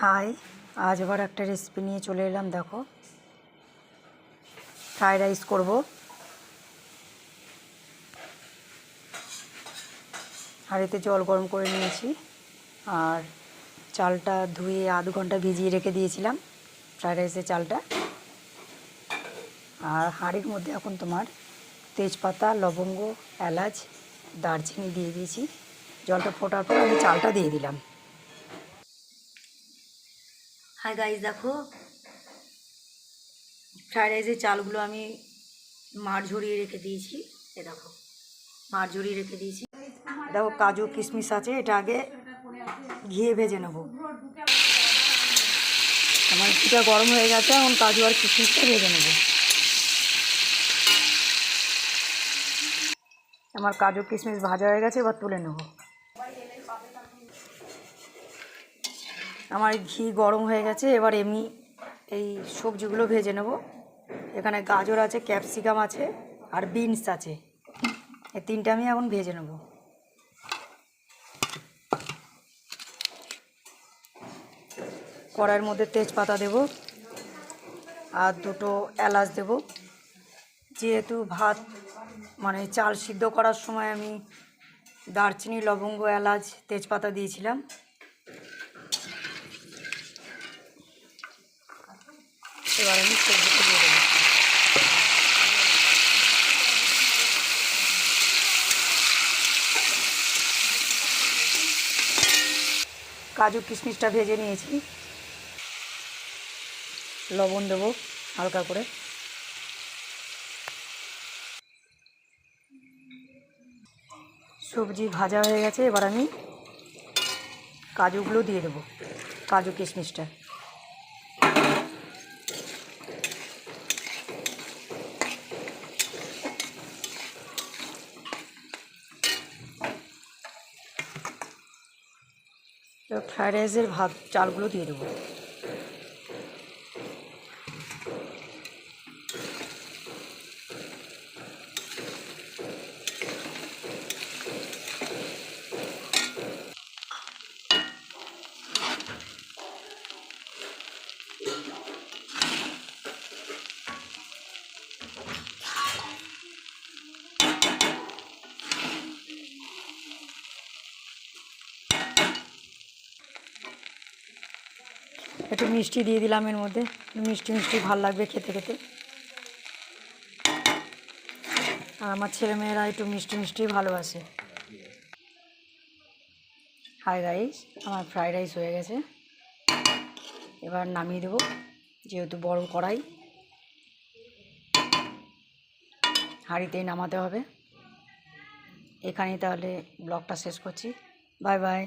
High, আজ আবার একটা রেসিপি নিয়ে চলে এলাম, দেখো। ফ্রাইড রাইস করব। হাঁড়িতে জল গরম করে নিয়েছি, আর চালটা ধুয়ে আধ ঘণ্টা ভিজিয়ে রেখে দিয়েছিলাম ফ্রাইড রাইসের চালটা। আর হাঁড়ির মধ্যে এখন তোমার তেজপাতা, লবঙ্গ, এলাচ, দারচিনি দিয়ে দিয়েছি। জলটা ফোটার পর আমি চালটা দিয়ে দিলাম। হাই গাইজ দেখো। ফ্রাইড রাইসের চালগুলো আমি মার ঝরিয়ে রেখে দিয়েছি। এ দেখো, মার ঝরিয়ে রেখে দিয়েছি। দেখো, কাজু কিশমিশ আছে, এটা আগে ঘিয়ে ভেজে নেব। আমার ঘিটা গরম হয়ে গেছে, এখন কাজু আর কিশমিশটা ভেজে নেব। আমার কাজু কিশমিশ ভাজা হয়ে গেছে, এবার তুলে নেব। আমার ঘি গরম হয়ে গেছে, এবার এমনি এই সবজিগুলো ভেজে নেব। এখানে গাজর আছে, ক্যাপসিকাম আছে, আর বিনস আছে। এই তিনটে আমি এখন ভেজে নেব। কড়াইয়ের মধ্যে তেজপাতা দেব, আর দুটো এলাচ দেব। যেহেতু ভাত মানে চাল সিদ্ধ করার সময় আমি দারচিনি, লবঙ্গ, এলাচ, তেজপাতা দিয়েছিলাম। এবার আমি সবজিটা দিয়ে দেবো। কাজু কিশমিশটা ভেজে নিয়েছি। লবণ দেবো হালকা করে। সবজি ভাজা হয়ে গেছে, এবার আমি কাজুগুলো দিয়ে দেবো, কাজু কিশমিশটা। তো ফ্রাইড রাইসের ভাত চালগুলো দিয়ে দেবো। একটু মিষ্টি দিয়ে দিলাম এর মধ্যে। মিষ্টি মিষ্টি ভালো লাগবে খেতে খেতে। আর আমার ছেলেমেয়েরা একটু মিষ্টি মিষ্টি ভালোবাসে। হাই রাইস আমার ফ্রাইড রাইস হয়ে গেছে। এবার নামিয়ে দেবো, যেহেতু বড় কড়াই। হাঁড়িতেই নামাতে হবে। এখানেই তাহলে ব্লগটা শেষ করছি। Bye bye.